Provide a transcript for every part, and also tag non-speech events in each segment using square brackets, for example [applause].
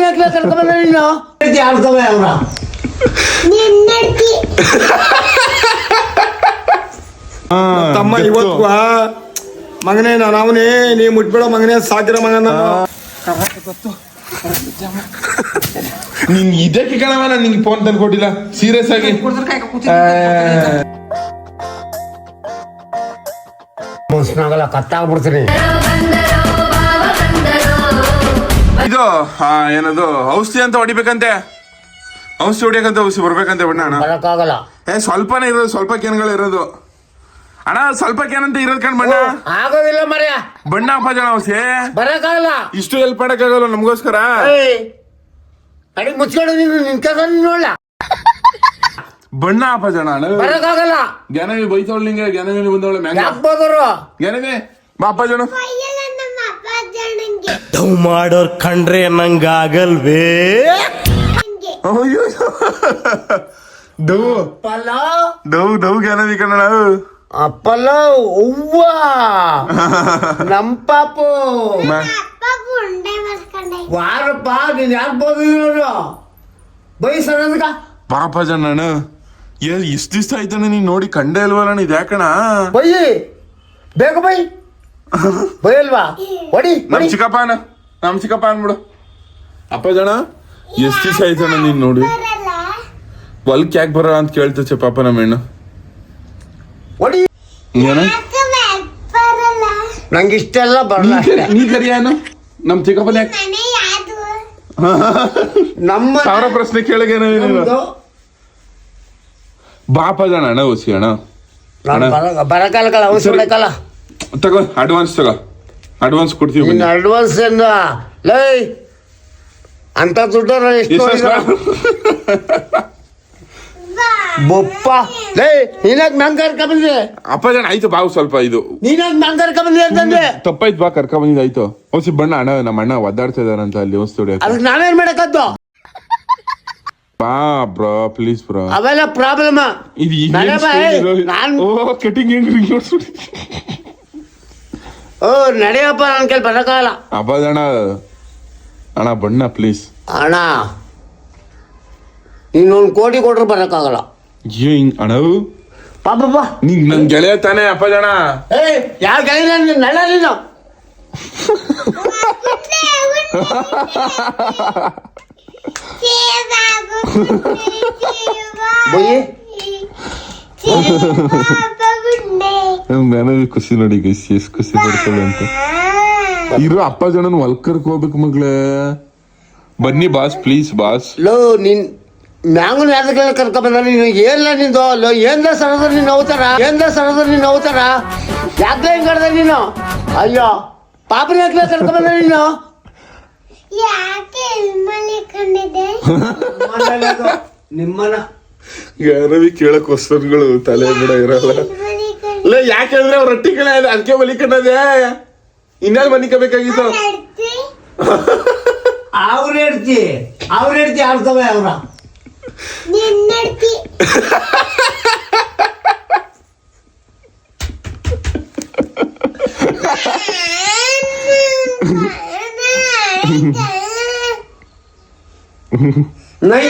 ನೀನು? ಆಡ್ತವೆ ಅವ್ರ. ನಿನ್ನಡ್ತಿ ತಮ್ಮ ಇವತ್ತು ಮಗನೇ ನಾನು ಅವನೇ ನೀ ಮುಟ್ಬೇಡ ಮಗನೇ ಸಾಕಿರೋ ಮಗನ ನಿನ್. ಇದಕ್ಕೆ ಕಣವ ನಾನು ನಿಂಗೆ ಫೋನ್ ತಂದು ಕೊಟ್ಟಿಲ್ಲ. ಸೀರಿಯಸ್ ಆಗಿ. ಮುಸ್ನಾಗಲ್ಲ ಕತ್ತಾಗ್ಬಿಡ್ತೀನಿ ಇದು ಆ, ಏನದು ಔಷಧಿ ಅಂತ ಹೊಡಿಬೇಕಂತೆ. ಔಷಧಿ ಹೊಡಿಯಕಂತ ಔಷಧಿ ಬರ್ಬೇಕಂತೆ ಬಣ್ಣ ಅಣ್ಣ. ಬರಕ್ಕಾಗಲ್ಲ. ಏ ಸ್ವಲ್ಪನೇ ಇರೋದು ಸ್ವಲ್ಪ ಕೇನ್ಗಳು ಇರೋದು. ಅಣ್ಣ ಸ್ವಲ್ಪ ಕೇನಂತ ಅಂತ ಇರೋದ್ ಕಣ್ ಬಣ್ಣ. ಆಗೋದಿಲ್ಲ ಮರ್ಯ. ಬಣ್ಣ ಅಪ್ಪ ಜನ ಔಷಧಿ. ಬರಕಾಗಲ್ಲ ಇಷ್ಟು ಹೆಲ್ಪ್ ಮಾಡಕ್ಕಾಗಲ್ಲ ನಮಗೋಸ್ಕರ. ಅಡಿಗೆ ಮುಚ್ಕೊಂಡು ನೀನು ಕೆಲಸ ನೋಡ್ಲ? ಬಣ್ಣ ಅಪ್ಪ ಜನ ಅಣ್ಣ. ಬರಕ್ಕಾಗಲ್ಲ. ಜ್ಞಾನವಿ ಬೈತವಳು ನಿಂಗೆ ಜ್ಞಾನವಿ ಬಂದವಳೆ ಮ್ಯಾಂಗ. ಯಾಕೆ ಬೋದರು ಜ್ಞಾನವಿ ಬಾ ಜನ. ಅಪ್ಪ ಡವ್ ಮಾಡೋರ್ ಕಂಡ್ರೆ ನಂಗಾಗಲ್ವೇ? ನಂಗೆ ಅಯ್ಯೋ. ಡೌ ಅಪ್ಪಲ್ಲ. ಡೌ ಡೌ ಜ್ಞಾನವಿ ಕನ್ನಡ. ಅಪ್ಪಲ್ಲ ಅವ್ವ. ನಮ್ ಪಾಪು. ವಾರಪ್ಪ ನೀನ್ ಯಾಕೆ ಬಂದಿದ್ರು ಬೈ ಬೈಸೋದಕ್ಕ ಪಾಪ ಜನ ಏ ಇಷ್ಟ ದಿವಸ ಆಯ್ತಾನೆ ನೀನ್ ನೋಡಿ ಕಂಡೇ ಇಲ್ವಲ್ಲ ನೀ ಯಾಕಣ ಬೈ ಬೇಗ ಬೈ. ಬೈಯಲ್ವಾ? ಹೊಡಿ ನಮ್ ಚಿಕ್ಕಪ್ಪ ಅಣ್ಣ ನಮ್ ಚಿಕ್ಕಪ್ಪ ಅನ್ಬಿಡು ಅಪ್ಪ ಜನ ಎಷ್ಟ್ ದಿವಸ ಆಯ್ತಣ್ಣ ನೀನ್ ನೋಡಿ? ಬಲ್ಕ್ ಹೊಲ್ಕ್ ಯಾಕೆ ಬರ ಅಂತ ಕೇಳ್ತಚೆ ಪಾಪ ನಮ್ಮ ಹೆಣ್ಣು. ಹೊಡಿ. ಏನ? ನಂಗೆ ಇಷ್ಟೆಲ್ಲ ಬರಲ್ಲ. ನೀ ಕರಿಯಾನು ನಮ್ ಚಿಕ್ಕಪ್ಪನ ಯಾಕೆ ನಮ್ಮ ಸಾವಿರ ಪ್ರಶ್ನೆ ಕೇಳಗೇನ ಬಾಪ ಜನ ಅಣ್ಣ ಓಸಿ ಅಣ್ಣ. ಕಾಲ ಕಾಲ ಬರಕಾಲಕ್ಕಲ್ಲ ಔಷಧ ಹೊಡಕಲ್ಲ ತಗೋ ಅಡ್ವಾನ್ಸ್ ತಗೋ. ಅಡ್ವಾನ್ಸ್ ಕೊಡ್ತೀವಿ ನಿನ್ನ ಅಡ್ವಾನ್ಸ್ ಏನು ಲೈ ಅಂತ ದುಡ್ಡರ ಎಷ್ಟು? ಬೊಪ್ಪ. ಲೈ ನೀನಾಗ ನಂಗೆ ಕರ್ಕ ಬಂದೆ? ಅಪ್ಪ ಜನ ಆಯ್ತು ಬಾವು ಸ್ವಲ್ಪ ಇದು. ನೀನಾಗ ನಂಗೆ ಕರ್ಕ ಬಂದೆ ಅಂತಂದೆ? ತಪ್ಪಾಯ್ತು ಬಾ ಕರ್ಕ ಬಂದಿದ್ದು ಆಯ್ತು. ಓಸಿ ಬಣ್ಣ ಅಣ್ಣ ನಮ್ಮ ಅಣ್ಣ ಒದ್ದಾಡ್ತಾ ಇದಾರಂತ ಅಲ್ಲಿ ಒಂದು ಸ್ಟುಡಿಯೋ ಅದಕ್ಕೆ ನಾನೇನ್ ಮಾಡಕದ್ದು? ಬಾ ಬ್ರೋ ಪ್ಲೀಸ್ ಬ್ರೋ. ಅವೆಲ್ಲ ಪ್ರಾಬ್ಲಮ್ ಇದು ಕಟಿಂಗ್ ಹೆಂಗ್ ರಿಂಗ್ ನೋಡ್ಸ್ಬಿಡಿ ಓ ನಡೆಯಪ್ಪ ನನ್ನ ಕೈಲಿ ಬರಕಾಗಲ್ಲ ಅಪ್ಪ ಅಣ್ಣ ಅಣ್ಣ ಬಣ್ಣ ಪ್ಲೀಸ್ ಅಣ್ಣ ಇನ್ನೊಂದು ಕೋಟಿ ಕೊಟ್ರೆ ಬರಕ್ಕಾಗಲ್ಲ ಹಿಂಗ್ ಅಣ್ಣ ಪಾಪಪ್ಪ ನೀನ್ ನನ್ ಗೆಳೆಯ ತಾನೇ ಅಪ್ಪ ಜನ ಏಯ್ ಯಾವ ಗೆಳೆಯ ನೀನು ನಳ ನೀನು ಸೇವಾಗು ನನಗೆ ಖುಷಿ ನೋಡಿ ಗೈಸ್ ಎಷ್ಟು ಖುಷಿ ಪಡ್ಕೊಳ್ಳಿ ಅಂತ. ಇರೋ ಅಪ್ಪ ಜನನ ಹೊಲ್ಕರ್ಕ್ ಹೋಗ್ಬೇಕು ಮಗ್ಳೇ. ಬನ್ನಿ ಬಾಸ್ ಪ್ಲೀಸ್ ಬಾಸ್. ಲೋ ನಿನ್ ಮ್ಯಾಂಗನ್ ಯಾವ್ದಕ್ಕೆಲ್ಲ ಕರ್ಕ ಬಂದ ನೀನು ಏನ್ಲ ನಿಂದು? ಲೋ ಏನ್ಲ ಸರದ್ರ ನೀನು ಅವತಾರ? ಏನ್ಲ ಸರದ್ರ ನೀನು ಅವತಾರ? ಯಾಕೆ ಹಿಂಗ್ ಕಡ್ದ ನೀನು? ಅಯ್ಯೋ ಪಾಪನ ಯಾಕೆ ಕರ್ಕೊಂಡ್ ಬಂದ ನೀನು? ಯಾಕೆ ನಿಮ್ಮನ ಯಾರವಿ ಕೇಳೋ ಕ್ವಶನ್ಗಳು ತಲೆ ಬಿಡ ಇರಲ್ಲ ಎಲ್ಮಲ್ಲಿ ಕಂಡು ಇಲ್ಲ ಯಾಕಂದ್ರೆ ಅವ್ರ ರೊಟ್ಟಿ ಕಣ ಅದಕ್ಕೆ ಮಲಿಕಣದೆ ಇನ್ಯಾರು ಮಲಿಕಬೇಕಾಗಿತ್ತು ನಡ್ತಿ ಅವ್ರ ಹೇಳ್ತಿ ಅವ್ರ ಹೇಳ್ತಿ ಆಡ್ತವೆ ಅವ್ರ ನಿನ್ನಡ್ತಿ ನೈ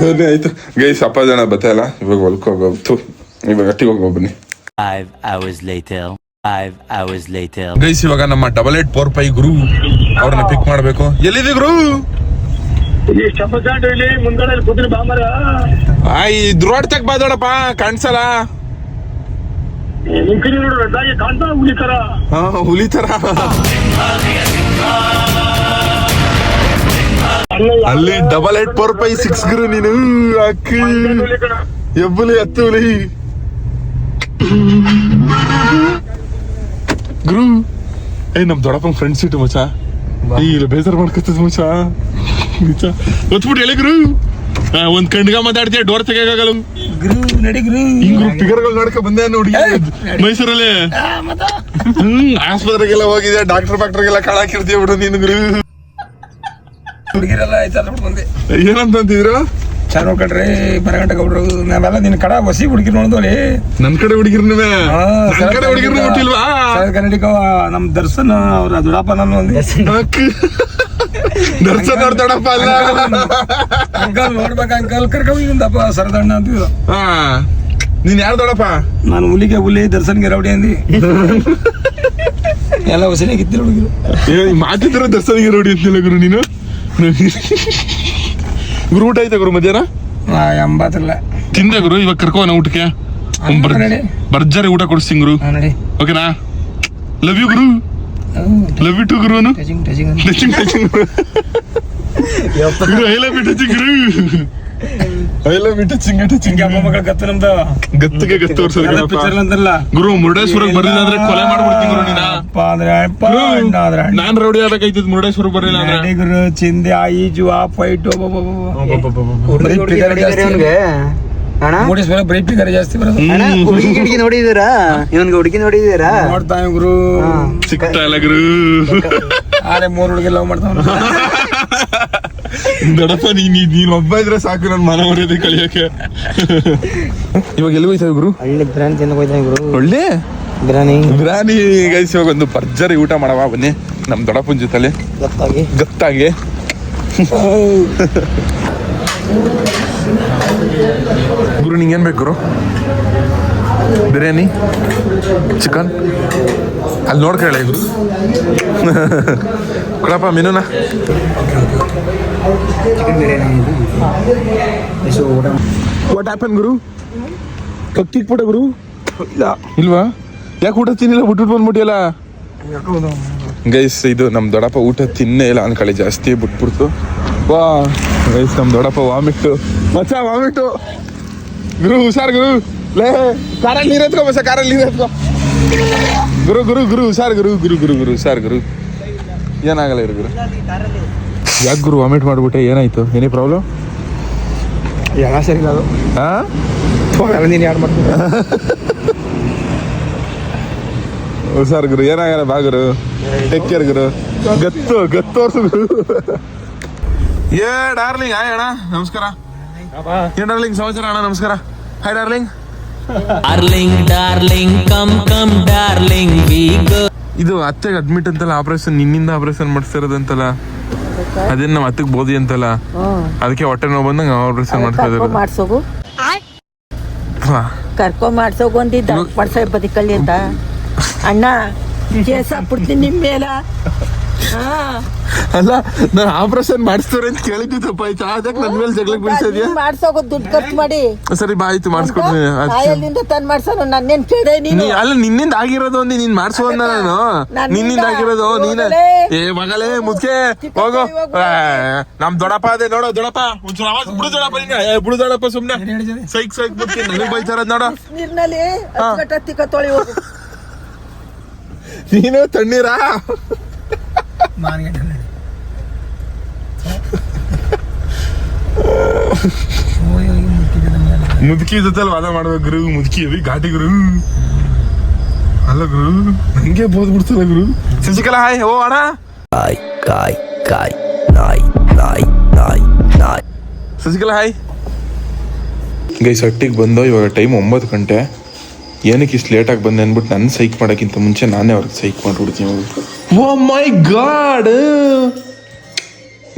ನೋಡಿ ಆಯ್ತು. ಗೈಸ್ ಅಪ್ಪ ಜನ ಬತ್ತಲ್ಲ ಇವಾಗ ಹೊಲ್ಕ್ ಹೋಗೋದು ಇವಾಗ ಅಟ್ಟಿಗೆ ಹೋಗೋ ಬನ್ನಿ Five hours later. Five hours later. Guys ಇವಾಗ ನಮ್ಮ ಡಬಲ್ ಏಟ್ ಫೋರ್ ಫೈ ಗುರು ಅವ್ರನ್ನ ಪಿಕ್ ಮಾಡಬೇಕು. ಎಲ್ಲಿದೆ ಗುರು? ಈ ಚಪ್ಪಚಾಟ ಇಲ್ಲಿ ಮುಂದ್ಗಡೆ ಕೂತ್ರಿ ಬಾಮರ ಆ ಈ ದ್ರೋಡ್ ತಕ್ ಬಾದೋಡಪ್ಪ ಕಾಣ್ಸಲ್ಲ ಹುಲಿ ತರ ಅಲ್ಲಿ double eight four five six ಗುರು ನೀನು. ಅಕ್ಕಿ. ಎಬ್ಬಲಿ ಹತ್ತು ಗುರು ಏ ನಮ್ ದೊಡ್ಡಪ್ಪನ ಫ್ರೆಂಡ್ ಸೀಟ್ ಮಚ ಈ ಇಲ್ಲ ಬೇಜಾರ್ ಮಾಡ್ಕೊತದ ಮಚ ಮಚ ಹೊತ್ಬಿಟ್ಟು ಹೇಳಿ ಗುರು. ಆ, ಒಂದ್ ಕಣ್ಗ ಮಾತಾಡ್ತೀಯ ಡೋರ್ ತೆಗಿಯಕ್ಕಾಗಲ್ಲ ಹಿಂಗ್ ಫಿಗರ್ಗಳು ನೋಡ್ಕೊ ಬಂದೆ ನೋಡಿ. ಮೈಸೂರಲ್ಲಿ. ಹ್ಮ್ ಆಸ್ಪತ್ರೆಗೆಲ್ಲ ಹೋಗಿದೆ ಡಾಕ್ಟರ್ ಫಾಕ್ಟರ್ಗೆಲ್ಲ ಕಾಳಾಕಿರ್ತೀಯ ಬಿಡು ನೀನು ಗುರು. ಏನಂತಂತಿದ್ರು ಚೆನ್ನಾಗಿ ಕಡ್ರಿ ಬರಗಂಟ ಗೌಡ್ರು ನಾವೆಲ್ಲ ನಿನ್ನ ಕಡ ಹೊಸಿ ಹುಡುಗಿರ್ ನೋಡಿದ್ವಿ ನನ್ ಕಡೆ ಹುಡುಗಿರ್ನವೇ ನನ್ ಕಡೆ ಹುಡುಗಿರ್ನ ಹುಟ್ಟಿಲ್ವಾ? ಕನ್ನಡಿಗ ನಮ್ ದರ್ಶನ್ ಅವ್ರ ದೊಡ್ಡಪ್ಪ ನಾನು ಒಂದು ದರ್ಶನ್ ನೋಡ್ತಾಡಪ್ಪ ಅಲ್ಲ? ಅಂಕಲ್ ನೋಡ್ಬೇಕ ಅಂಕಲ್. ಕರ್ಕೊಂಡಪ್ಪ ಸರದಣ್ಣ ಅಂತಿದ್ರು. ಹಾ. ನೀನ್ ಯಾರು ದೊಡಪ್ಪ ನಾನು ಹುಲಿಗೆ ಹುಲಿ ದರ್ಶನ್ಗೆ ರೌಡಿ ಅಂದಿ. ಎಲ್ಲ ಹೊಸನೇ ಇದ್ದಿರ ಹುಡುಗಿರು. ಮಾತಿದ್ರು ದರ್ಶನ್ಗೆ ದರ್ಶನಿಗೆ ರೌಡಿ ಅಂತಿಲ್ಲ ಗುರು ನೀನು? ಗುರು ಊಟ ಆಯ್ತಾ ಗುರು ಮಧ್ಯಾಹ್ನ? ಎಂಬತ್ತಲ್ಲ. ತಿಂದೆ ಗುರು ಇವಾಗ ಕರ್ಕೋನ ಊಟಕ್ಕೆ. ಒಂದ್ ಬರ್- ನಡಿ. ಭರ್ಜರಿ ಊಟ ಕೊಡಿಸ್ತೀನಿ ಗುರು. ಹಾ ನಡಿ. ಓಕೆನಾ ಲವ್ ಯು ಗುರು. ಲವ್ ಯು ಟು ಗುರು ಅನು ಟಚಿಂಗ್ ಟಚಿಂಗ್ ಟಚಿಂಗ್ ಗುರು. I love you touching Guru. I love you touching touching ಹಿಂಗೆ ಅಮ್ಮ ಮಗಳ ಗತ್ತು ನಮ್ದು. ಗತ್ತಿಗೆ ಗತ್ತು ತೋರ್ಸೋದು ಪಿಕ್ಚರ್ ಅಂತಾರಲ್ಲ ಗುರು ಮುರುಡೇಶ್ವರಕ್ಕೆ ಬರ್ಲಿಲ್ಲ ಅಂದ್ರೆ ಕೊಲೆ ಮಾಡ್ಬಿಡ್ತೀನಿ ಗುರು ನೀನ? ಅಪ್ಪ ಅಂದ್ರೆ ಅಪ್ಪ ಅಣ್ಣ ಅಂದ್ರೆ ಅಣ್ಣ. ನಾನ್ ರೌಡಿ ಆಗ್ಬೇಕಾಯ್ತದ ಮುರುಡೇಶ್ವರ ಬರಲಿಲ್ಲ ಅಂದ್ರೆ? ಗುರು ಚಿಂದೆ ಆ ಈಜು ಆ ಫೈಟು ಬರೀ ಪಿಗರ್ ಜಾಸ್ತಿ. ಪಿಗರ್ ಬರೋದು. ಅಣ್ಣ ಹುಡುಗಿ ಗಿಡ್ಗಿ ನೋಡಿದೀರಾ ಇವನ್ಗೆ ಹುಡುಗಿ ನೋಡಿದೀರಾ ನೋಡ್ತಾ ಗುರು. ಸಿಗ್ತಾ ಇಲ್ಲ ಗುರು. ಆರೆ ಮೂರು ಹುಡುಗಿ ಲವ್ ಮಾಡ್ತಾವ [laughs] ದೊಡ್ಡಪ್ಪ ನೀನ್ ನೀನ್- ಒಬ್ಬ ಇದ್ರೆ ಸಾಕು ನನ್ ಮನ ಮರ್ಯಾದೆ ಕಳಿಯಕ್ಕೆ. ಇವಾಗ ಎಲ್ಲಿ ಹೋಯ್ತಾ ಗುರು ಹಳ್ಳಿ ಬಿರಿಯಾನಿ ತಿಂದ ಹೋಯ್ತಾ ಗುರು ಒಳ್ಳೆ ಬಿರಾನಿ ಬಿರಾನಿ ಗೈಸ್ ಇವಾಗ ಒಂದು ಭರ್ಜರಿ ಊಟ ಮಾಡವ ಬನ್ನಿ ನಮ್ ದೊಡಪ್ಪನ ಜೊತೆಲಿ. ಗೊತ್ತಾಗಿ. ಗತ್ತಾಗಿ. ಗುರು ನಿಂಗೇನ್ ಬೇಕು ಗುರು? ಬಿರಿಯಾನಿ ಚಿಕನ್? ಅಲ್ಲಿ ನೋಡ್ಕೊಳ್ಳಿ ಗುರು. ಕೊಡಪ್ಪ ಮೆನುನಾ? ವಾಟ್ ಹ್ಯಾಪನ್ ಗುರು ಕಕ್ಕಿಕ್ಬಿಟ್ಟ ಗುರು ಇಲ್ವಾ? ಯಾಕೆ ಊಟ ತಿನ್ನಿಲ್ಲ? ಬಿಟ್ಬಿಟ್ಟು ಬಂದ್ಬಿಟ್ಟಿಯಲ್ಲ? ಗೈಸ್, ಇದು ನಮ್ಮ ದೊಡ್ಡಪ್ಪ ಊಟ ತಿನ್ನೇ ಇಲ್ಲ. ಅನ್ಕೊಳ್ಳಿ ಜಾಸ್ತಿ ಬಿಟ್ಬಿಡ್ತು. ವಾ, ಗೈಸ್ ನಮ್ಮ ದೊಡ್ಡಪ್ಪ ವಾಮಿಟ್ಟು ಮಚ್ಚ ವಾಮಿಟ್ಟು ಗುರು, ಹುಷಾರ್, ಗುರು. ಲೇ, ಕಾರಲ್ಲಿ ನೀರು ಎತ್ಕೋ, ಮಚ್ಚ, ಕಾರಲ್ಲಿ ನೀರು ಎತ್ಕೋ. ಗುರು ಗುರು ಗುರು, ಹುಷಾರ್, ಗುರು ಗುರು ಗುರು ಗುರು, ಹುಷಾರ್, ಗುರು. ಏನಾಗಲ್ಲ ಇರು ಗುರು. ಯಾಕೆ ಗುರು ವಾಮಿಟ್ ಮಾಡಿಬಿಟ್ಟೆ ಏನಾಯ್ತು? ಏನೇ ಪ್ರಾಬ್ಲಮ್ ಎಲ್ಲ ಸರಿ ಇಲ್ಲ ಅದು ಹಾಂ ನೀನು ಯಾರು ಮಾಡ್ತೀನಿ ಸರ್ ಗುರು ಏನಾಗಲ್ಲ ಬಾ ಗುರು. ಟೇಕ್ ಕೇರ್ ಗುರು. ಗತ್ತು ಗತ್ತು ತೋರ್ಸು ಗುರು. ಏ ಡಾರ್ಲಿಂಗ್ ಹಾಯ್ ಅಣ್ಣ ನಮಸ್ಕಾರ. ಏ ಡಾರ್ಲಿಂಗ್ ಸಮಾಚಾರ ಅಣ್ಣ ನಮಸ್ಕಾರ. Hi darling. Darling darling come come darling ಇದು ಅತ್ತೆಗೆ ಅಡ್ಮಿಟ್ ಅಂತಲ್ಲ ಆಪರೇಷನ್ ನಿನ್ನಿಂದ ಆಪರೇಷನ್ ಮಾಡಿಸ್ತಿರೋದಂತಲ್ಲ ಅದೇನ್ ನಮ್ಮ ಅತ್ತಿಗೆ ಬೋದಿ ಅಂತಲ್ಲ? ಅದಕ್ಕೆ ಹೊಟ್ಟೆ ನೋವು ಬಂದಂಗ ಆಪರೇಷನ್ ಕರ್ಕೊ ಮಾಡ್ತಿದ್ರು ಮಾಡ್ಸೋಗು. ಕರ್ಕೊ ಮಾಡ್ಸೋಗು ಅಂದಿದ್ದ. ಮಾಡ್ಸೋ ಬದುಕಲ್ಲಿ ಅಂತ. ಅಣ್ಣ ಕೇಸ ಬಿಡ್ತೀನಿ ನಿಮ್ಮ ಮೇಲ. ಅಲ್ಲ ನಾನು ಆಪರೇಷನ್ ಮಾಡಿಸ್ತಾರೆ ಅಂತ ಕೇಳಿದ್ದಪ್ಪ ಆಯ್ತು? ಅದಕ್ಕೆ ನನ್ನ ಮೇಲೆ ಜಗಳಕ್ಕೆ ಬೀಳ್ಸದ್ಯಾ ಮಾಡ್ಸೋಗ ದುಡ್ಡು ಖರ್ಚು ಮಾಡಿ. ಸರಿ ಬಾ ಆಯ್ತು ಮಾಡಿಸ್ಕೊಡ್ತೀನಿ ಅದ್- ಕಾಯಲ್ಲಿಂದ ತಂದು ಮಾಡ್ಸೋನು ನನ್ನೇನ್ ಕೇಳಿದೆ ನೀನು? ನೀ ಅಲ್ಲ ನಿನ್ನಿಂದ ಆಗಿರೋದು ಒಂದು ನೀನ್ ಮಾಡ್ಸು ಅಂದ ನಾನು. ನನ್ನಿಂದ ನಿನ್ನಿಂದ ಆಗಿರೋದು ನೀನ. ಏ ಮಗಳೇ ಮುದ್ಕೆ ಹೋಗು. ಏ, ನಮ್ ದೊಡ್ಡಪ್ಪ ಅದೇ ನೋಡೋ ದೊಡಪ್ಪ. ಒಂಚೂರು ಆವಾಜ್ ಬಿಡು ದೊಡಪ್ಪ ಹಿಂಗ. ಏ ಬಿಡು ಸುಮ್ನೆ. ಸೈಕ್ ಸೈಕ್ ಮುದ್ಕೆ ನನಗೆ ಬೈತಾರದ್ ನೋಡ. ನೀರ್ನಲ್ಲಿ ಹತ್ತು ತಿಕ್ಕ ತೊಳಿ ಹೋಗು. ನೀನು ತಣ್ಣೀರಾ? ಮುದುಕಿ ಜೊತೆಲಿ ವಾದ ಮಾಡ್ಬೇಕು ಗುರು ಮುದುಕಿ ಅವಿ ಘಾಟಿ ಗುರು. ಅಲ್ಲ ಗುರು ಹಂಗೆ ಬೋದ್ ಬಿಡ್ತಲ್ಲ ಗುರು. ಶಶಿಕಲಾ ಹಾಯ್ ಓ ಅಣ್ಣ. ಶಶಿಕಲಾ ಹಾಯ್. ಗೈಸ್ ಸಟ್ಟಿಗೆ ಬಂದೋ ಇವಾಗ ಟೈಮ್ ಒಂಬತ್ತು ಗಂಟೆ. ಏನಕ್ಕೆ ಇಷ್ಟು ಲೇಟಾಗಿ ಬಂದೆ ಅಂದ್ಬಿಟ್ಟು ನನ್ನ ಸೈಕ್ ಮಾಡೋಕ್ಕಿಂತ ಮುಂಚೆ ನಾನೇ ಅವ್ರಿಗೆ ಸೈಕ್ ಮಾಡಿಬಿಡ್ತೀನಿ ಓ ಮೈ ಗಾಡ್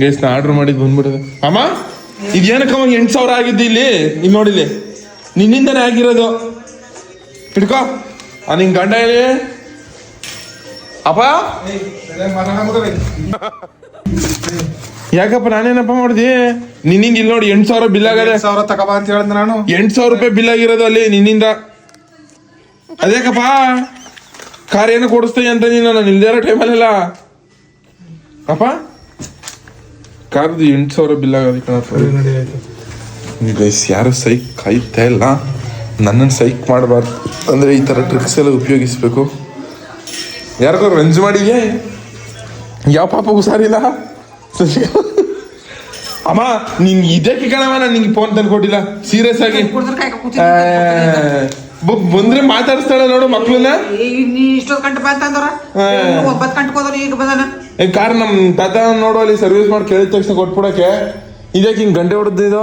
ಗೈಸ್ ನಾ ಆರ್ಡರ್ ಮಾಡಿದ್ ಬಂದ್ಬಿಡೋದು. ಅಮ್ಮ ಇದು ಅವಾಗ ಎಂಟು ಸಾವಿರ ಆಗಿದ್ದು ಇಲ್ಲಿ. ಇಲ್ಲಿ. ನೋಡಿಲಿ ನಿನ್ನಿಂದನೇ ಆಗಿರೋದು. ಹಿಡ್ಕೋ. ಆ ನಿನ್ ಗಂಡ ಹೇಳಿ. ಅಪ್ಪ? ಯಾಕಪ್ಪ ನಾನೇನಪ್ಪ ಮಾಡಿದಿ? ನಿನ್ನಿಂದ ಇಲ್ಲಿ ನೋಡಿ ಎಂಟು ಸಾವಿರ ಬಿಲ್ ಆಗದೆ. ಸಾವಿರ ತಗೋಬಾ ಅಂತ ಹೇಳಿದ್ ನಾನು. ಎಂಟು ಸಾವಿರ ರೂಪಾಯಿ ಬಿಲ್ ಆಗಿರೋದು ಅಲ್ಲಿ ನಿನ್ನಿಂದ. ಅದೇಕಪ್ಪ ಕಾರ್ ಏನು ಕೊಡಿಸ್ತೀಯ ಅಂತ ನೀನು ನಾನು ಇಲ್ದೇ ಇರೋ ಟೈಮಲ್ಲೆಲ್ಲ ಅಪ್ಪ ಕಾರ್ದು ಎಂಟು ಸಾವಿರ ಬಿಲ್ ಆಗೋದು ಕಣ ಗೈಸ್ ಯಾರು ಸೈಕ್ ಕಾಯ್ತಾ ಇಲ್ಲ? ನನ್ನನ್ನು ಸೈಕ್ ಮಾಡಬಾರ್ದು. ಅಂದರೆ ಈ ಥರ ಟ್ರಿಕ್ಸ್ ಎಲ್ಲ ಉಪಯೋಗಿಸ್ಬೇಕು. ಯಾರಿಗೋ ರಂಜ್ ಮಾಡಿದ್ಯಾ? ಯಾವ ಪಾಪ ಹುಷಾರಿಲ್ಲ ಅಮ್ಮ ನಿನ್ ಇದಕ್ಕೆ ಕಣವ ನಾನು ನಿಂಗೆ ಫೋನ್ ತಂದು ಕೊಟ್ಟಿಲ್ಲ. ಸೀರಿಯಸ್ ಆಗಿ. ಬಂದ್ರೆ ಮಾತಾಡಿಸ್ತಾಳೆ ನೋಡು ಮಕ್ಳನ್ನ. ಗಂಟೆ ಒಂಬತ್ತು ಹೋದ್ರು ಈಗ ಬಂದಾನ? ಕಾರ್ ನಮ್ ತಾತ ನೋಡು ಅಲ್ಲಿ ಸರ್ವಿಸ್ ಮಾಡಿ ಕೇಳಿದ ತಕ್ಷಣ ಕೊಟ್ಬಿಡಕ್ಕೆ. ಇದಕ್ಕೆ ಹಿಂಗ್ ಗಂಟೆ ಹೊಡೆದಿದ್ದು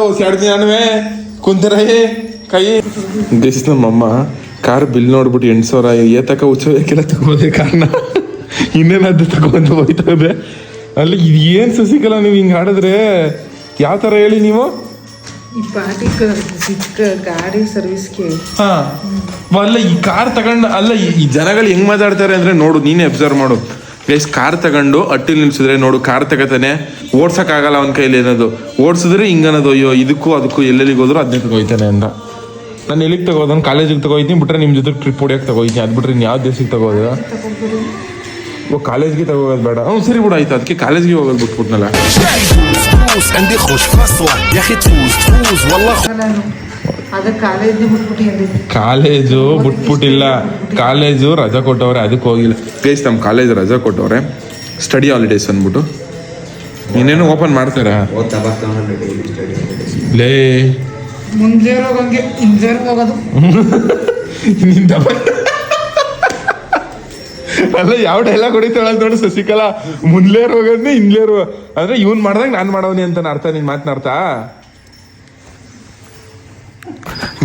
ಓಸಿ ಓಸಾಡ್ತೀನಿ ನಾನುವೆ ಕುಂತರಾಯಿ ಕೈ. ಗೈಸ್ ನಮ್ಮಮ್ಮ ಕಾರ್ ಬಿಲ್ ನೋಡ್ಬಿಟ್ಟು ಎಂಟು ಸಾವಿರ ಏತಕ ಉತ್ಸವಕ್ಕೆಲ್ಲ ತಗೋದೆ ಕಾರಣ ಇನ್ನೇನಾದ್ರು ತಗೊಂಡು ಹೋಯ್ತದೆ ಅಲ್ಲಿ ಇದು ಏನ್ ಸಸಿಕಲ್ಲ ನೀವು ಹಿಂಗ್ ಆಡಿದ್ರೆ ಯಾವ ತರ ಹೇಳಿ ನೀವು? ಈ ಪಾಟಿ ಸಿಕ್ಕ ಗಾಡಿ ಸರ್ವಿಸ್ಗೆ ಹಾ. ಅಲ್ಲ ಈ ಕಾರ್ ತಗೊಂಡು ಅಲ್ಲ ಈ- ಜನಗಳು ಹೆಂಗ್ ಮಾತಾಡ್ತಾರೆ ಅಂದ್ರೆ ನೋಡು ನೀನೇ ಅಬ್ಸರ್ವ್ ಮಾಡು. ಗೈಸ್ ಕಾರ್ ತಗೊಂಡು ಅಟ್ಟಿಲ್ ನಿಲ್ಸಿದ್ರೆ ನೋಡು ಕಾರ್ ತಗತಾನೆ ಓಡ್ಸಕ್ ಆಗಲ್ಲ ಅವನ ಕೈಲಿ ಏನದು. ಓಡ್ಸಿದ್ರೆ ಹಿಂಗನದು ಅಯ್ಯೋ ಇದಕ್ಕೂ ಅದಕ್ಕೂ ಎಲ್ಲೆಲ್ಲಿಗೆ ಹೋದ್ರು ಅದನ್ನೇ ತಗೋಯ್ತಾನೆ ಅಂತ ನಾನು ಎಲ್ಲಿಗೆ ತಗೋದನ್ ಕಾಲೇಜಿಗೆ ತಗೋಯ್ತೀನಿ ಬಿಟ್ರೆ ನಿಮ್ ಜೊತೆ ಟ್ರಿಪ್ ಹೊಡಿಯೋಕೆ ತಗೋಯ್ತೀನಿ. ಅದ್ಬಿಟ್ರೆ ಬಿಟ್ರೆ ಯಾವ ದೇಶಕ್ಕೆ ತಗೋದ? ಓ ಕಾಲೇಜ್ಗೆ ತಗೋಗೋದು ಬೇಡ. ಹ್ಞೂ ಸರಿ ಬಿಡು ಆಯ್ತು. ಅದಕ್ಕೆ ಕಾಲೇಜ್ಗೆ ಹೋಗೋದು ಬಿಟ್ಬಿಟ್ನಲ್ಲ. ಕಾಲೇಜ್ ಬಿಟ್ಬಿಟ್ಟಿಲ್ಲ. ಕಾಲೇಜು ರಜಾ ಕೊಟ್ಟವ್ರೆ ಅದಕ್ಕೆ ಹೋಗಿಲ್ಲ. ಪ್ಲೇಸ್ ನಮ್ಮ ಕಾಲೇಜ್ ರಜಾ ಕೊಟ್ಟವ್ರೆ. ಸ್ಟಡಿ ಹಾಲಿಡೇಸ್ ಅಂದ್ಬಿಟ್ಟು. ಇನ್ನೇನು ಓಪನ್ ಮಾಡ್ತಾರಾ? ಲೇ. ಮುಂದೆ ಹೋಗಂಗೆ ಹಿಂದೆ ಹೋಗೋದು. [laughs] ನಿಂತ ಅಲ್ಲ ಯಾವ ಡೈಲಾಗ್ ಹೊಡಿತಾಳ ನೋಡಿ ಶಶಿಕಲಾ. ಮುಂದ್ಲೇರ್ ಹೋಗೋದ್ನಿ ಹಿಂದ್ಲೇರು ಅಂದ್ರೆ ಇವನ್ ಮಾಡ್ದಂಗ ನಾನ್ ಮಾಡವನಿ ಅಂತ ಅರ್ಥ ನಿನ್ ಮಾತನಾಡ್ತ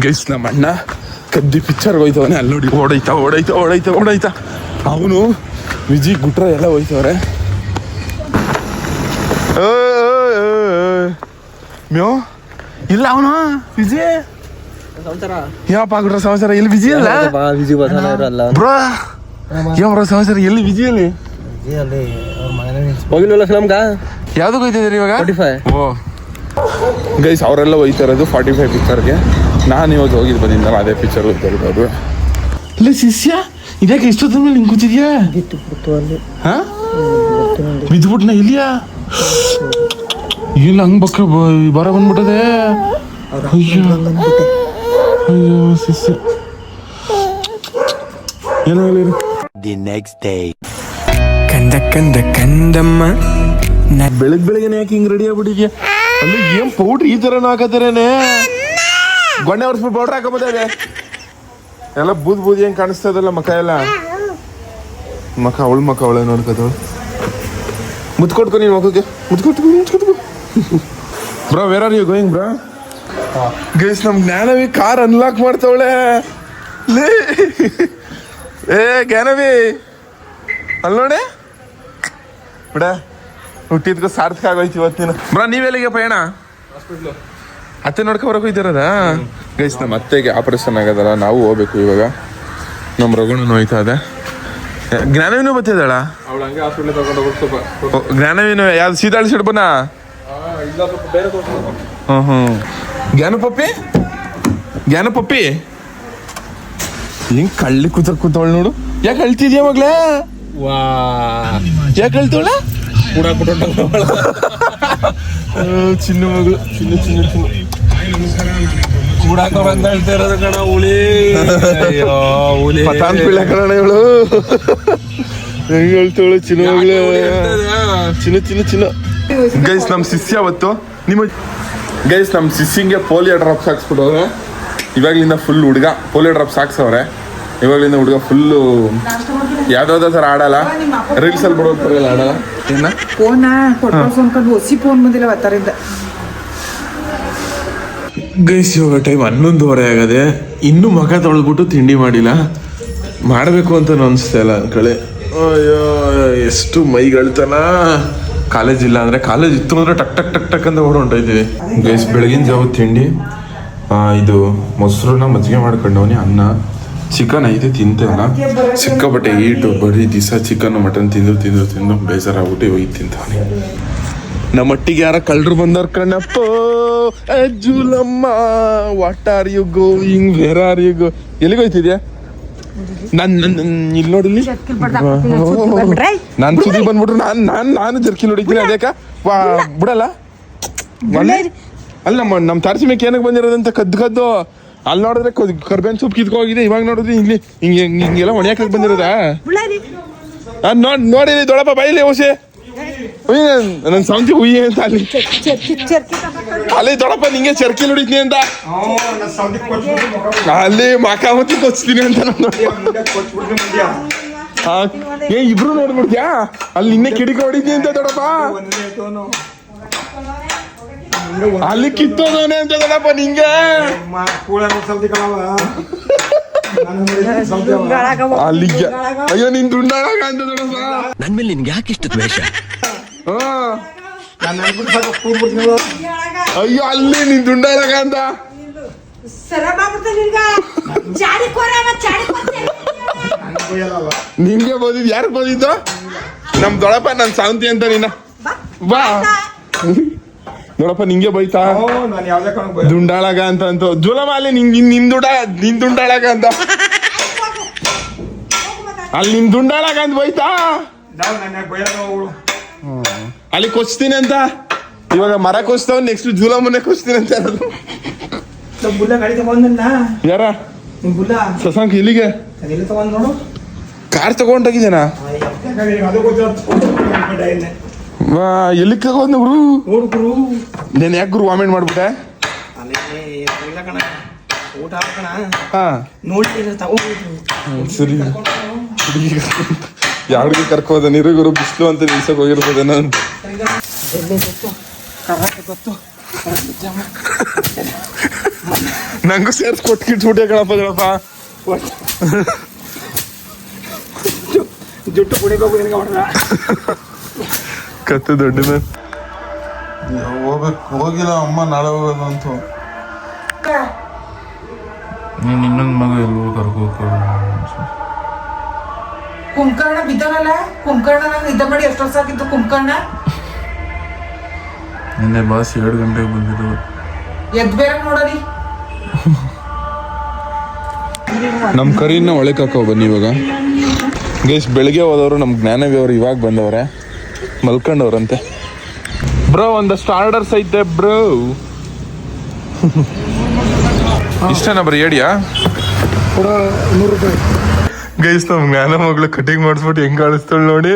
ಗೈಸ್ ನಮ್ಮ ಅಣ್ಣ ಕದ್ದಿ ಪಿಕ್ಚರ್ ಹೋಯ್ತವನೆ ಅಲ್ಲಿ ನೋಡಿ. ಓಡೈತಾ ಓಡೈತ ಓಡೈತ ಓಡೈತ. ಅವನು ವಿಜಿ ಗುಟ್ರ ಎಲ್ಲ ಹೋಯ್ತವ್ರೆ. ಮ್ಯೋ ಇಲ್ಲ ಅವನು? ವಿಜಯ್ ಯಾವ ಗುಟ್ರ ಸಂಸಾರ? ಇಲ್ಲಿ ವಿಜಿ ಅಲ್ಲ ವಿಜಿ ಬ್ರಾ ಬ್ರೋ ಯಾವ ಬ್ರೋ ಸಮಾಚಾರ? ಎಲ್ಲಿ? ಬಿಜಿ ಅಲ್ಲಿ? ಅಲ್ಲಿ ಅವ್ರ ಮಗನೇ ಹೋಗಿಲ್ವಲ್ಲ ಫಿಲಮ್ಗ ಯಾವ್ದಕ್ಕೆ ಹೋಯ್ತಿದ್ದೀರಿ ಇವಾಗ? ಫಾರ್ಟಿ ಫೈವ್ ಓ. ಗೈಸ್ ಅವರೆಲ್ಲ ಹೋಯ್ತಾ ಇರೋದು ಫಾರ್ಟಿ ಫೈವ್ ಪಿಕ್ಚರ್ಗೆ ನಾನು ಇವತ್ತು ಹೋಗಿದ್ದು ಬಂದಿದ್ದಲ್ಲ ಅದೇ ಪಿಕ್ಚರ್ ಹೋಗ್ತಾ ಇರೋದು ಇಲ್ಲ ಶಿಷ್ಯ ಇದಕ್ಕೆ ಇಷ್ಟು ಮೇಲೆ ಹಿಂಗೆ ಕೂತಿದ್ಯಾ ಹಾ? ಬಿದ್ದುಬಿಟ್ನ ಇಲ್ಲಿಯಾ? ಇಲ್ಲ ಹಂಗೆ ಬಕ್ರ ಬರ ಬಂದ್ಬಿಟ್ಟದೆ. ಅಯ್ಯೋ. ಅಯ್ಯೋ ಶಿಷ್ಯ. ಏನೋ ಹೇಳಿ The ನೆಕ್ಸ್ಟ್ ಡೇ ಕಂದ ಕಂದ ಕಂದಮ್ಮ. ಬೆಳಗ್ ಬೆಳಗ್ಗೆ ಯಾಕೆ ಹಿಂಗ್ ರೆಡಿ ಆಗ್ಬಿಟ್ಟಿದ್ಯಾ? ಅಲ್ಲಿ ಏನ್ ಪೌಡ್ರ್ ಈ ತರ ಹಾಕತ್ತಾರೇನೆ ಗೊಣ್ಣೆ ಹೊರ್ಸ್ಬಿಟ್ಟು ಪೌಡ್ರ್ ಹಾಕೊಂಬೋದೇ ಎಲ್ಲ ಬೂದ್ ಬೂದಿ ಹೆಂಗ್ ಕಾಣಿಸ್ತಾ ಇದಲ್ಲ ಮಕ ಎಲ್ಲ? ಮಕ ಅವಳ ಮಕ ಅವಳ ನೋಡ್ಕೋದು ಮುತ್ಕೊಟ್ಕೊ ನೀನ್ ಮಗಕ್ಕೆ ಮುತ್ಕೊಟ್ಕೊ ಮುತ್ಕೊಟ್ಕೊ. Bro where are you going bro? Guys ನಮ್ ಜ್ಞಾನವಿ ಕಾರ್ ಅನ್ಲಾಕ್ ಮಾಡ್ತಾವಳೆ. ಲೇ. ಏ ಜ್ಞಾನವಿ. ಅಲ್ಲಿ ನೋಡಿ. ಬಿಡ. ಹುಟ್ಟಿದ್ಕು ಸಾರ್ಥಕ ಆಗೋಯ್ತು ಇವತ್ತಿನ ಬ್ರ ನೀವೆಲ್ಲಿಗೆ ಪಯಣ? ಅತ್ತೆ ನೋಡ್ಕೊ ಬರಕ್ ಹೋಯ್ತಿರೋದ ಗೈಸ್ ನಮ್ಮ ಅತ್ತೆಗೆ ಆಪರೇಷನ್ ಆಗದಲ್ಲ ನಾವು ಹೋಗ್ಬೇಕು ಇವಾಗ. ನಮ್ಮ ರಘುಣನು ಹೋಯ್ತಾ ಇದೆ. ಜ್ಞಾನವಿನೂ ಬತ್ತಿದ್ದಾಳ ಓ, ಜ್ಞಾನವಿನೂ ಯಾವ್ದು ಸೀತಾಳಿ ಸಿಡ್ಬನ? ಹ್ಞೂ ಹ್ಞೂ ಜ್ಞಾನ ಪಪ್ಪಿ ಜ್ಞಾನ ಪಪ್ಪಿ ಹಿಂಗ್ ಕಳ್ಳಿ ಕೂತ ಕೂತವಳು ನೋಡು. ಯಾಕೆ ಅಳ್ತಿದ್ಯಾ ಮಗ್ಲೇ ಯಾಕೆ ಅಳ್ತವಳ ಚಿನ್ನ ಮಗಳು. ಚಿನ್ನ ಚಿನ್ನ ಚಿನ್ನ. ಕೂಡಾಕ ಬಂದ ಹೇಳ್ತಾ ಇರೋದು ಕಣ ಹುಳಿ ಪತಾನ್ ಪಿಳ್ಳ ಕಣ ಇವಳು. ಹೆಂಗ್ ಚಿನ್ನ ಮಗಳು? ಚಿನ್ನ ಚಿನ್ನ ಚಿನ್ನ. ಗೈಸ್ ನಮ್ ಶಿಷ್ಯ ಅವತ್ತು ನಿಮ್ಮ ಗೈಸ್ ನಮ್ ಶಿಷ್ಯಂಗೆ ಪೋಲಿಯೋ ಡ್ರಾಪ್ಸ್ ಹಾಕ್ಸ್ಬಿಟ್ಟವ್ರೆ ಇವಾಗ್ಲಿಂದ ಫುಲ್ ಹುಡುಗ ಪೋಲಿಯೋ ಡ್ರಾಪ್ಸ್ ಹಾಕ್ಸವ್ರೆ ಇವಾಗ್ಲಿಂದ ಹುಡುಗ ಫುಲ್ಲು ಯಾವ್ದಾವ್ದು ಸರ್ ಆಡಲ್ಲ? ರೀಲ್ಸ್ ಅಲ್ಲಿ ಬಿಡೋದು ಆಡಲ್ಲ? ಏನ? ಫೋನ? ಅನ್ಕೊಂಡು ಹೊಸಿ ಫೋನ್ ಬಂದಿಲ್ಲ ಅವತ್ತರಿಂದ ಗೈಸ್ ಇವಾಗ ಟೈಮ್ ಹನ್ನೊಂದುವರೆ ಆಗದೆ ಇನ್ನೂ ಮಗ ತೊಳೆದ್ಬಿಟ್ಟು ತಿಂಡಿ ಮಾಡಿಲ್ಲ. ಮಾಡಬೇಕು ಅಂತ ಅನಿಸ್ತಾ ಇಲ್ಲ ಕಳೆ ಅಯ್ಯೋ ಎಷ್ಟು ಮೈಗಳ್ತನ. ಕಾಲೇಜ್ ಇಲ್ಲ ಅಂದ್ರೆ ಕಾಲೇಜ್ ಇತ್ತು ಅಂದ್ರೆ ಟಕ್ ಟಕ್ ಟಕ್ ಟಕ್ ಅಂತ ಹೊರಟೋಯ್ತೀವಿ ಗೈಸ್ ಬೆಳಗಿನ ಜಾವ ತಿಂಡಿ. ಆ, ಇದು ಮೊಸರನ್ನ ಮಜ್ಜಿಗೆ ಮಾಡ್ಕೊಂಡವನಿ ಅನ್ನ. ಚಿಕನ್ ಐತೆ ತಿಂತಲ್ಲ ಸಿಕ್ಕಾಪಟ್ಟೆ ಈಟು ಬರೀ ದಿವಸ ಚಿಕನ್ ಮಟನ್ ತಿಂದು ತಿಂದು ತಿಂದು ಬೇಜಾರಾಗ್ಬಿಟ್ಟು ಹೋಗಿ ತಿಂತಾನೆ ನಮ್ಮ ಅಟ್ಟಿಗೆ ಯಾರ ಕಳ್ಳರು ಬಂದವ್ರ ಕಣ್ಣಪ್ಪ! ಅಜ್ಜುಲಮ್ಮ what are you going where are you go ಎಲ್ಲಿಗೆ ಹೋಯ್ತಿದ್ಯಾ? ನನ್ ಇಲ್ಲಿ ನೋಡಿಲಿ ನಾನ್ ಸುದ್ದಿ ಬಂದ್ಬಿಟ್ರು ನಾನ್ ನಾನ್ ನಾನು ಜರ್ಕಿ ನೋಡಿದ್ದೀನಿ ಅದೇಕ? ವಾ ಬಿಡಲ್ಲ? ಅಲ್ಲಿ ಅಲ್ಲಿ ನಮ್ಮ ನಮ್ಮ ತಾರಸಿ ಮೇಕ್ ಏನಕ್ಕೆ ಬಂದಿರೋದಂತ ಕದ್ದು ಕದ್ದು? ಅಲ್ಲಿ ನೋಡಿದ್ರೆ ಕರ್ಬೇನ್ ಸೊಪ್ಪು ಕಿತ್ಕೋಗಿದೆ ಇವಾಗ ನೋಡಿದ್ರೆ ಇಲ್ಲಿ ಹಿಂಗೆ ಹಿಂಗೆ ಹಿಂಗೆಲ್ಲ ಒಣಯಾಕ ಬಂದಿರೋದಾ? ನೋಡಿ ನೋಡ್ ನೋಡಿರಿ ದೊಡ್ಡಪ್ಪ ಬೈಲಿ ಓಸೆ ನನ್ನ ಸಂಜೆ ಹುಯ್ಯಿ ಅಂತ ಅಲ್ಲಿ. ಅಲ್ಲಿ ದೊಡಪ್ಪ ನಿಂಗೆ ಚರ್ಕಿ ಹೊಡಿತೀನಿ ಅಂತ. ಅಲ್ಲಿ ಮಕಾಮತಿ ಕೊಚ್ತೀನಿ ಅಂತ ನಾನು ಏ ಇಬ್ರು ನೋಡ್ಬಿಡ್ತ್ಯಾ ಅಲ್ಲಿ ನಿನ್ನೆ ಕಿಡಿಕ ಹೊಡಿದ್ನಿ ಅಂತ ದೊಡ್ಡಪ್ಪ. ಅಲ್ಲಿ ಕಿತ್ತೋದವನೆ ಅಂತ ದೊಡ್ಡಪ್ಪ ನಿಂಗೆ? ಅಲ್ಲಿ ಅಯ್ಯೋ ನಿನ್ ದುಂಡಾಗ ಅಂತ ನನ್ ಮೇಲೆ ನಿನ್ಗೆ ಯಾಕೆ ಇಷ್ಟ ದ್ವೇಷ? ಹಾ. ಅಯ್ಯೋ ಅಲ್ಲಿ ನಿನ್ ದುಂಡಾಗ ಅಂತ. ನಿಂಗೆ ಬೋದಿದ್ ಯಾರು ಬೋದಿದ್ದು ನಮ್ ದೊಡಪ್ಪ ನನ್ ಸಾವಂತಿ ಅಂತ ನೀನ. ಬಾ. [laughs] ದೊಡಪ್ಪ ನಿಂಗೆ ಬೈತಾ? ನಾನು ಯಾವ್ದೇ ಕಾರಣಕ್ಕೆ ದುಂಡಾಳಗ ಅಂತ ಅಂತ. ಜುಲಮಾಲೆ ನಿಂಗೆ ನಿನ್ ದುಡ ನಿನ್ ದುಂಡಾಳಗ ಅಂತ. ಅಲ್ಲಿ ನಿನ್ ದುಂಡಾಳಗ ಅಂತ ಬೈತಾ? ಅಲ್ಲಿ ಕೊಚ್ತೀನಿ ಅಂತ. ಇವಾಗ ಮರ ಕೊಚ್ತಾವ್ ನೆಕ್ಸ್ಟ್ ಜುಲಮನೆ ಕೊಚ್ತೀನಿ ಅಂತ ಯಾರ? ಶಶಾಂಕ್ ಇಲ್ಲಿಗೆ? ಕಾರ್ ತಗೊಂಡೋಗಿದ್ದೇನಾ ಎಲ್ಲಿ ತಗೊಂಡ್ ಗುರು ನೋಡು ಗುರು. ನೀನು ಯಾಕೆ ಗುರು ವಾಮಿಟ್ ಮಾಡ್ಬಿಟ್ಟೆ? ಊಟ ನೋಡಿ ಸರಿ. ಯಾರಿಗೆ ಕರ್ಕೋದ ನೀರು ಗುರು ಬಿಸ್ಲು ಅಂತ ನಿಲ್ಸಕ್ ಹೋಗಿರ್ಬೋದೇನೋ ನಾನು. [laughs] ನಂಗೂ ಸೇರ್ಸ್ ಕೊಟ್ಕಿಟ್ಬಿಟ್ಟೆ ಕಣಪ್ಪ ಕಣಪ್ಪ. ಜುಟ್ಟು ಕುಡಿಬೇಕು ನಿನಗೆ [laughs] ಕತ್ತೆ ದೊಡ್ಡ ಹೋಗ್ಬೇಕು ಹೋಗಿಲ್ಲ ಅಮ್ಮ ನಾಳೆ ಹೋಗೋದು ಅಂತ. ನೀನು ಇನ್ನೊಂದು ಮಗ ಎಲ್ಲೂ ಕರ್ಕೋಕ ಕುಂಕರ್ಣ ಬಿದ್ದಾನಲ್ಲ? ಕುಂಕರ್ಣ ನಂಗೆ ನಿದ್ದೆ ಮಾಡಿ ಎಷ್ಟು ವರ್ಷ ಆಗಿತ್ತು ಕುಂಕರ್ಣ? ನಿನ್ನೆ ಬಾಸ್ ಎರಡು ಗಂಟೆಗೆ ಬಂದಿದ್ದು ಎದ್ ಬೇರೆ ನೋಡರಿ ನಮ್ಮ ಕರಿನ ಒಳಕ್ಕೆ ಹಾಕೋ ಬನ್ನಿ ಇವಾಗ. ಗೈಸ್ ಬೆಳಿಗ್ಗೆ ಹೋದವರು ನಮ್ಮ ಜ್ಞಾನವಿ ಅವರು ಇವಾಗ ಬಂದವ್ರೆ. ಮಲ್ಕೊಂಡವ್ರಂತೆ. ಬ್ರೋ ಒಂದಷ್ಟು ಆರ್ಡರ್ಸ್ ಐತೆ ಬ್ರೋ. ಇಷ್ಟನ ಬರೀ ಹೇಳಿಯಾ ಗೈಸ್ ನಮ್ ಜ್ಞಾನ ಮಗಳು ಕಟಿಂಗ್ ಮಾಡಿಸ್ಬಿಟ್ಟು ಹೆಂಗ್ ಕಾಣಿಸ್ತಾಳೆ ನೋಡಿ.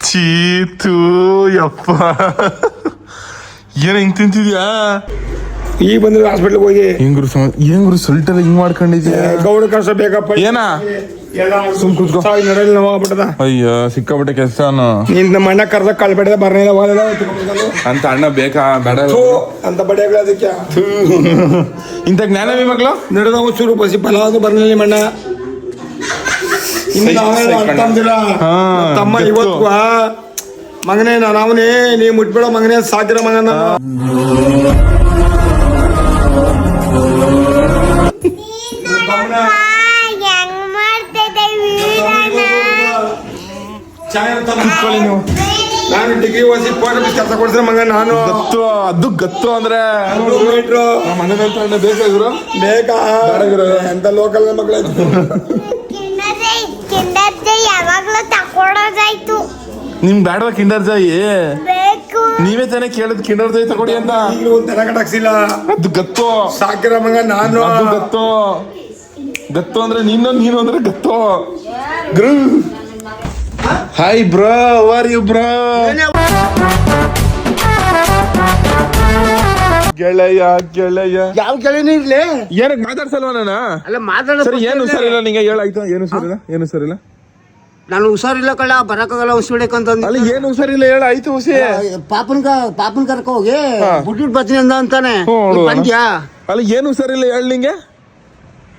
ಚೀತು ಯಪ್ಪ. [laughs] ಏನ್ ಹಿಂಗ್ ತಿಂತಿದ್ಯಾ? ಈಗ ಬಂದ್ರೆ ಹಾಸ್ಪಿಟ್ಲಿಗೆ ಹೋಗಿ ಹೆಂಗ್ರು ಹೆಂಗ್ರು ಸಮ ಏನ್ ಗುರು ಸೊಲ್ಟೆಲ್ಲ ಹಿಂಗ್ ಮಾಡ್ಕೊಂಡಿದ್ಯಾ? ಗೌಡ ಕಷ್ಟ ಬೇಕಪ್ಪ. ಏನಾ? ಸುಮ್ ಕುತ್ಕೋ. ನಡೆಯಲ್ಲ ನಾವು ಆಗ್ಬಿಟ್ಟದ. ಅಯ್ಯೋ ಸಿಕ್ಕಾಬಿಟ್ಟೆ ಕೆಲ್ಸನು. ನೀನ್ ನಮ್ಮ ಅಣ್ಣ ಕರ್ದ ಕಳ್ಬೇಡ ಬರ್ನಿಲ್ಲ ಹೋಗಲ್ಲ ಅಂತ ಅಣ್ಣ ಬೇಕಾ? ಬೇಡ. ಅಂತ ಬಡಿಯಾಗಳ ಅದಕ್ಕೆ. ಇಂಥ ಜ್ಞಾನವಿ ಮಗ್ಳು? ನಡೆದ ಚೂರು ಬಸಿ ಫಲ ಅದು ಬರ್ಲಿಲ್ಲ ನಿಮ್ಮ ಅಣ್ಣ. ಇನ್ನು ನಾವೆಲ್ಲ ಸೈ ಹಾ, ತಮ್ಮ ಇವತ್ತು ಮಗನೇ ನಾನು ಅವನೇ ನೀ ಮುಟ್ಬೇಡ ಮಗನೇ ಸಾಕಿರ ಮಗನ. ಕುತ್ಕೊಳ್ಳಿ ನೀವು. ನಾನು ಡಿಗ್ರಿ ಓದಿಸಿ ಪೋಸ್ಟ್ ಆಫೀಸ್ ಕೆಲಸ ಕೊಡ್ತೀನಿ ಮಗ ನಾನು. ಗತ್ತು ಅದು ಗತ್ತು ಅಂದ್ರೆ? ಮೀಟ್ರು. ನಮ್ಮ ಮನೆ ಹತ್ರ ಬೇಕಾಗಿರೋ ಬೇಕಾ ಎಂತ ಲೋಕಲ್ ಮಕ್ಕಳು ಯಾವಾಗ್ಲೂ ತಕೊಡೋದಾಯ್ತು ನಿಮ್ ಬೇಡವಾ ಕಿಂಡರ್ ಜಾಯಿ? ನೀವೇ ತಾನೇ ಕೇಳಿದ್ ಕಿಂಡರ್ ಜಾಯಿ ತಗೊಡಿ ಅಂತ. ಈಗಲೂ ಕಟ್ಟಾಕ್ಸಿಲ್ಲ. ಅದು ಗತ್ತು. ಸಾಕಿರ ಮಗ ನಾನು. ಅದು ಗತ್ತು. ಗತ್ತು ಅಂದ್ರೆ ನೀನು ನೀನು ಅಂದ್ರೆ ಗತ್ತು. ಗ್ರೂ. Hi bro are you bro ಗೆಳೆಯ ಗೆಳೆಯ. ಯಾವ ಗೆಳೆಯನೇ ಇರ್ಲಿ? ಏನಕ್ಕೆ ಮಾತಾಡ್ಸಲ್ವ ನಾನು? ಅಲ್ಲ ಮಾತಾಡ ಸರಿ ಏನು ಹುಷಾರಿಲ್ಲ ನಿಂಗೆ ಹೇಳಾಯ್ತು ಏನು ಹುಷಾರಿಲ್ಲ ಏನು ಹುಷಾರಿಲ್ಲ? ನಾನು ಹುಷಾರಿಲ್ಲ ಕಳ್ಳ ಬರಕ್ಕಾಗಲ್ಲ ಅಂತ ಅಲ್ಲ ಏನು ಹುಷಾರಿಲ್ಲ ಹೇಳ ಆಯ್ತು ಹುಸಿ ಪಾಪನ್ ಪಾಪನ್ ಕರ್ಕ ಹೋಗಿ ಬಿಟ್ಬಿಟ್ಟು ಬರ್ತೀನಿ ಅಂದ ಅಂತಾನೆ. ಬಂದ್ಯಾ? ಅಲ್ಲ ಏನು ಹುಷಾರಿಲ್ಲ ಹೇಳ ನಿಂಗೆ.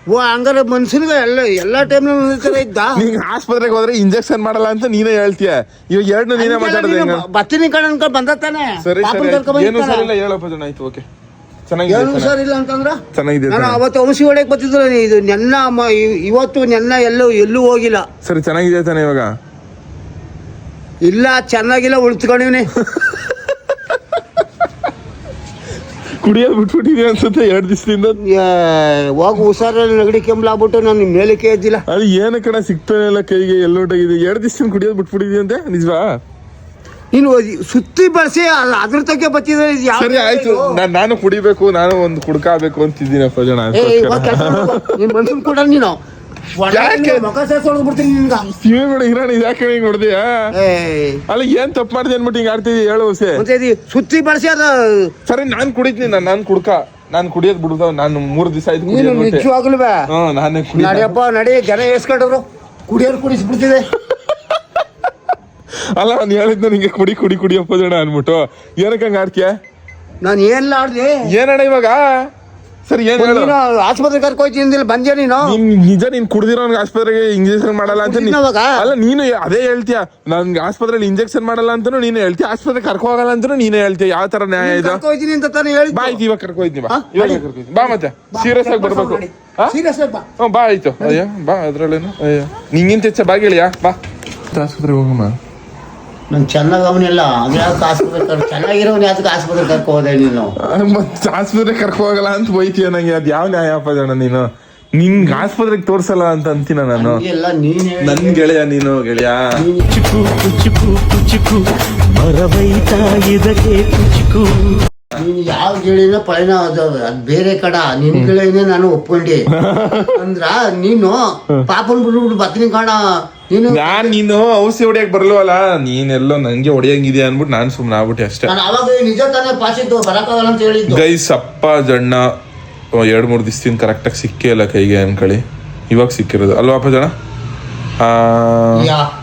ಓ ಹಂಗಾರೆ ಮನುಷ್ಯನಿಗೆ ಎಲ್ಲ ಎಲ್ಲಾ ಟೈಮ್ನಲ್ಲಿ ತರ ಇದ್ದ? ನೀನ್ ಆಸ್ಪತ್ರೆಗೆ ಹೋದ್ರೆ ಇಂಜೆಕ್ಷನ್ ಮಾಡಲ್ಲ ಅಂತ ನೀನೇ ಹೇಳ್ತೀಯ. ಇವಾಗ ಎರಡು ನೀನೇ ಮಾತಾಡೋದು ಬತ್ತಿನ ಬತ್ತೀನಿ ಕಣ ಅನ್ಕೊಂಡ್ ಬಂದ ತಾನೆ? ಸರಿ ಪಾಪನ್ ಸರಿ ಏನು ಹೇಳಪ್ಪ ಜನ ಆಯ್ತು ಓಕೆ. ಚೆನ್ನಾಗಿದೆ ಏನು ಹುಷಾರಿಲ್ಲ ಅಂತಂದ್ರ? ಚೆನ್ನಾಗಿದೆ ನಾನು. ಅವತ್ತು ಔಷಧಿ ಹೊಡೆಯಕ್ಕೆ ಬರ್ತಿದ್ರು ಇದು ನೆನ್ನ ಮ- ಇ- ಇವತ್ತು ನೆನ್ನ ಎಲ್ಲೂ ಎಲ್ಲೂ ಹೋಗಿಲ್ಲ. ಸರಿ ಚೆನ್ನಾಗಿದೆ ತಾನೆ ಇವಾಗ? ಇಲ್ಲ ಚೆನ್ನಾಗಿಲ್ಲ ಉಳಿಸ್ಕೊಂಡಿವ್ನಿ. [laughs] ಕುಡಿಯೋದು ಬಿಟ್ಬಿಟ್ಟಿದೆ ಅನ್ಸುತ್ತೆ ಎರಡು ದಿವಸದಿಂದ? ಹೋಗಿ ಹುಷಾರಲ್ಲಿ ನೆಗಡಿ ಕೆಮ್ಲಾಗ್ಬಿಟ್ಟು ನಾನು ಮೇಲಕ್ಕೆ ಎದ್ದಿಲ್ಲ. ಅದು ಏನು ಕಣ ಸಿಗ್ತಾನೆ ಇಲ್ಲ ಕೈಗೆ ಎಲ್ಲೋಟಾಗಿದೆ. ಎರಡು ದಿವಸ ಕುಡಿಯೋದು ಬಿಟ್ಬಿಟ್ಟಿದೆ ಅಂತೆ? ನಿಜವಾ? ನೀನು ಸುತ್ತಿ ಬಳಸಿ ಅದ್ರ ತಗ್ಗೆ ಬತ್ತಿದ್ರೆ ಸರಿ ಆಯ್ತು. ನಾನ್- ನಾನು ಕುಡಿಬೇಕು ನಾನು ಒಂದು ಕುಡ್ಕಾಬೇಕು ಅಂತಿದ್ದೀನಪ್ಪ ಜನ. ನೀನ್ ಮನ್ಸನ್ ಕೂಡ ನೀನು. ಯಾಕೆ? ಬಿಡ ಹಿರಾಣಿ ಯಾಕೆ ಹಿಂಗ್ ಹೊಡೆದಿಯಾ? ಅಲ್ಲ ಏನ್ ತಪ್ಪು ಮಾಡಿದೆ ಅನ್ಬಿಟ್ಟು ಹಿಂಗ್ ಆಡ್ತಿದ್ದಿ? ಹೇಳು ಇದು ಸುತ್ತಿ ಬಳಸಿ ಅದ. ಸರಿ ನಾನ್ ಕುಡಿತೀನಿ ನಾನು ನಾನ್ ಕುಡ್ಕ. ನಾನು ಕುಡಿಯೋದ್ ಬಿಡುದ ನಾನು ಮೂರ್ ದಿವಸ ಆಯ್ತು ನೀನು ನಿಜವಾಗ್ಲೂ ನಾನೇ ನಡಿಯಪ್ಪ ನಡಿ ಜನ ಏಸ್ಕೊಂಡ್ರು ಕುಡಿಯೋರು ಕುಡಿಸ್ಬಿಡ್ತಿದೆ. [laughs] ಅಲ್ಲ ನಾನು ಹೇಳಿದ್ನ ನಿಂಗೆ ಕುಡಿ ಕುಡಿ ಕುಡಿಯಪ್ಪ ಅಪ್ಪದಣ್ಣ ಅನ್ಬಿಟ್ಟು. ಏನಕ್ಕೆ ಹಂಗ ಆಡ್ತೀಯ? ನಾನು ಏನಿಲ್ಲ ಆಡ್ದೆ. ಏನಣ್ಣ ಇವಾಗ? ಸರಿ ಏನ್ ಹೇಳು? ನೀನು ಆಸ್ಪತ್ರೆ ಕರ್ಕೊಯ್ತೀನಿ ಅಂದಿಲ್ಲ ಬಂದ್ಯಾ ನೀನು? ನೀನ್ ನಿಜ ನೀನ್ ಕುಡ್ದಿರೋನ್ಗೆ ಆಸ್ಪತ್ರೆಗೆ ಇಂಜೆಕ್ಷನ್ ಮಾಡಲ್ಲ ಅಂತ ನೀನ್- ಕುಡ್ದಿದ್ನವಾಗ? ಅಲ್ಲ ನೀನು ಅದೇ ಹೇಳ್ತೀಯ? ನನ್ಗೆ ಆಸ್ಪತ್ರೆಯಲ್ಲಿ ಇಂಜೆಕ್ಷನ್ ಮಾಡಲ್ಲ ಅಂತಾನು ನೀನು ಹೇಳ್ತೀಯ? ಆಸ್ಪತ್ರೆ ಕರ್ಕೊ ಹೋಗಲ್ಲ ಅಂತಾನು ನೀನೇ ಹೇಳ್ತೀಯ? ಯಾವ ತರ ನ್ಯಾಯ ಇದು? ಕರ್ಕೊಯ್ತೀನಿ ಅಂತ ತಾನೇ ಬಾ ಹೇಳಿದ್ದು ಆಯ್ತು ಇವಾಗ ಕರ್ಕೊಯ್ತೀನಿ ಬಾ. ಹಾ? ಇವಾಗ ಕರ್ಕೊಯ್ತೀನಿ. ಬಾ ಮತ್ತೆ. ಸೀರಿಯಸ್ ಆಗಿ ಬರ್ಬೇಕು. ಹಾ? ಸೀರಿಯಸ್ ಬಾ. ಹ್ಞೂ ಬಾ ಆಯ್ತು. ಅಯ್ಯೋ ಬಾ ಅದ್ರಲ್ಲೇನು? ಅಯ್ಯೋ. ನಿಂಗಿಂತ ಹೆಚ್ಚ ಬಾ ಗೆಳೆಯ ಬಾ. ಆಸ್ಪತ್ರೆಗೆ ಹೋಗಮ್ಮ ನಂಗೆ ಚೆನ್ನಾಗಿ ಅವನೆಲ್ಲ. ಆಸ್ಪತ್ರೆ ಕರ್ ಚೆನ್ನಾಗಿರೋನು ಆಸ್ಪತ್ರೆ ಕರ್ಕೊ ಹೋದೆ ನೀನು? ಮತ್ತೆ ಆಸ್ಪತ್ರೆ ಕರ್ಕೊ ಹೋಗಲ್ಲ ಅಂತ ಬೈತೀಯ ನಂಗೆ. ಅದ್ ಯಾವ ನ್ಯಾಯ ನೀನು? ನಿನ್ಗೆ ಆಸ್ಪತ್ರೆಗೆ ತೋರ್ಸಲ್ಲ ಅಂತ ಅಂತೀನ ನಾನು. ಎಲ್ಲ ನೀನ್ ನನ್ ಗೆಳೆಯ ನೀನು ಗೆಳೆಯ. ಚಿಕ್ಕು ಕುಚುಕು ಕುಚುಕು ಮರವೈತಾ ಇದಕ್ಕೆ ಕುಚುಕು. ನೀನು ಯಾವ ಗಿಳಿನ ಪಯಣ ಅದು ಅದ್ ಬೇರೆ ಕಡ. ನಿನ್ ಗೆಳೆಯನೇ ನಾನು ಒಪ್ಕೊಂಡಿ. ಅಂದ್ರ ನೀನು ಪಾಪನ್ ಬಿಟ್ಬಿಟ್ಟು ಬತ್ನಿ ಕಾಣ. ನೀನು? ನಾನ್ ಔಷಧಿ ಹೊಡಿಯಕ್ ಬರ್ಲವಲ್ಲ. ನೀನೆಲ್ಲೋ ನಂಗೆ ಹೊಡಿಯಂಗಿದ್ಯಾ ಅನ್ಬಿಟ್ಟು ನಾನ್ ಸುಮ್ನೆ ಆಗ್ಬಿಟ್ಟೆ ಅಷ್ಟೇ. ನಾನು ಅವಾಗ ನಿಜ ತಾನೇ ಪಾಸಿದ್ದು ಬರಕ್ಕಾಗಲ್ಲ ಅಂತ ಹೇಳಿದ್ದು. ಗೈಸ್ ಅಪ್ಪ ಜಣ್ಣ ಎರಡ್ ಮೂರ್ ದಿವಸದಿಂದ ಕರೆಕ್ಟಾಗಿ ಸಿಕ್ಕೇ ಇಲ್ಲ ಕೈಗೆ ಅನ್ಕೊಳ್ಳಿ. ಇವಾಗ ಸಿಕ್ಕಿರೋದು. ಅಲ್ವಾ ಅಪ್ಪ ಜಣ ಆ, ಯಾ.